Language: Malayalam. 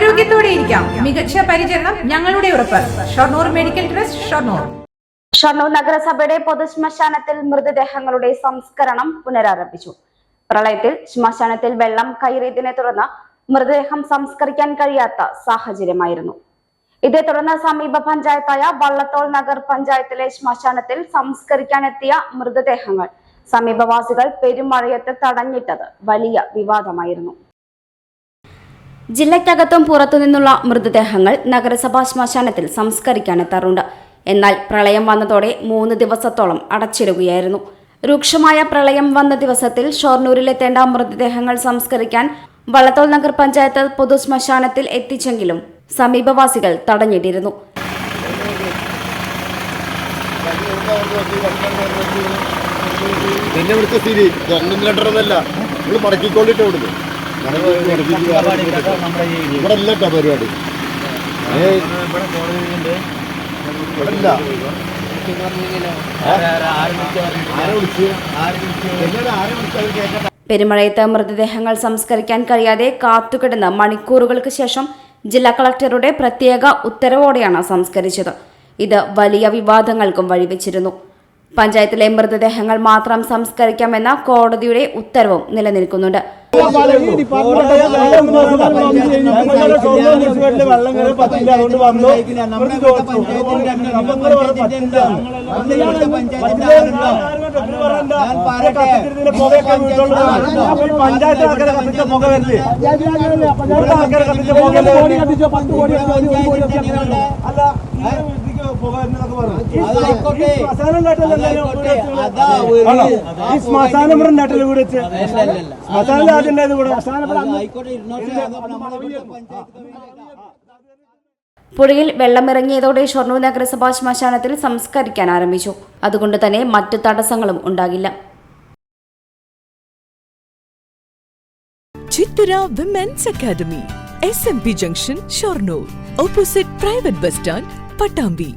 ആരോഗ്യത്തോടെ ഇരിക്കാം. മികച്ച പരിചരണം ഞങ്ങളുടെ ഉറപ്പ്. Shoranur medical trust Shoranur. Shoranur നഗരസഭയുടെ പൊതുശ്മശാനത്തിൽ മൃതദേഹങ്ങളുടെ സംസ്കരണം പുനരാരംഭിച്ചു. പ്രളയത്തിൽ ശ്മശാനത്തിൽ വെള്ളം കയറിയതിനെ തുടർന്ന് മൃതദേഹം സംസ്കരിക്കാൻ കഴിയാത്ത സാഹചര്യമായിരുന്നു. ഇതേ തുടർന്ന് സമീപ പഞ്ചായത്തായ വള്ളത്തോൾ നഗർ പഞ്ചായത്തിലെ ശ്മശാനത്തിൽ സംസ്കരിക്കാനെത്തിയ മൃതദേഹങ്ങൾ സമീപവാസികൾ പെരുമഴയത്ത് തടഞ്ഞിട്ടത് വലിയ വിവാദമായിരുന്നു. ജില്ലയ്ക്കകത്തും പുറത്തുനിന്നുള്ള മൃതദേഹങ്ങൾ നഗരസഭാ ശ്മശാനത്തിൽ സംസ്കരിക്കാനെത്താറുണ്ട് എന്നാൽ പ്രളയം വന്നതോടെ മൂന്ന് ദിവസത്തോളം അടച്ചിടുകയായിരുന്നു. രൂക്ഷമായ പ്രളയം വന്ന ദിവസത്തിൽ ഷൊർണൂരിലെത്തേണ്ട മൃതദേഹങ്ങൾ സംസ്കരിക്കാൻ വള്ളത്തോൾ നഗർ പഞ്ചായത്ത് പൊതു ശ്മശാനത്തിൽ എത്തിച്ചെങ്കിലും സമീപവാസികൾ തടഞ്ഞിട്ടിരുന്നു. പിന്നെ സ്ഥിതി. ഗവൺമെന്റ് ലെറ്റർ ഒന്നല്ല നമ്മൾ മടക്കിക്കൊണ്ടിട്ട് ഇവിടുന്ന്. ഇവിടെ അല്ല കേട്ടോ പരിപാടി ഇല്ല പെരുമഴയത്ത് മൃതദേഹങ്ങൾ സംസ്കരിക്കാൻ കഴിയാതെ കാത്തുകിടന്ന് മണിക്കൂറുകൾക്ക് ശേഷം ജില്ലാ കളക്ടറുടെ പ്രത്യേക ഉത്തരവോടെയാണ് സംസ്കരിച്ചത്. ഇത് വലിയ വിവാദങ്ങൾക്കും വഴിവെച്ചിരുന്നു. പഞ്ചായത്തിലെ മൃതദേഹങ്ങൾ മാത്രം സംസ്കരിക്കാമെന്ന കോടതിയുടെ ഉത്തരവും നിലനിൽക്കുന്നുണ്ട്. വെള്ളം കയറി പറ്റില്ല അതുകൊണ്ട് വന്നു പഞ്ചായത്ത് ആൾക്കാരെ കത്തിച്ച പുക വരില്ലേ ആൾക്കാരെ കത്തിച്ച പുക അല്ലേ ശ്മശാനം ഇവിടെ ശ്മശാനം ഇവിടെ വെച്ച് ശ്മശാനം ആദ്യം ഉണ്ടായത് ഇവിടെ. ശ്മശാനം ഇവിടെ അന്ന് പുഴയിൽ വെള്ളമിറങ്ങിയതോടെ ഷൊർണൂർ നഗരസഭാ ശ്മശാനത്തിൽ സംസ്കരിക്കാൻ ആരംഭിച്ചു. അതുകൊണ്ട് തന്നെ മറ്റു തടസ്സങ്ങളും ഉണ്ടാകില്ല. Chithara women's academy S M P junction Shoranur opposite private bus stand Pattambi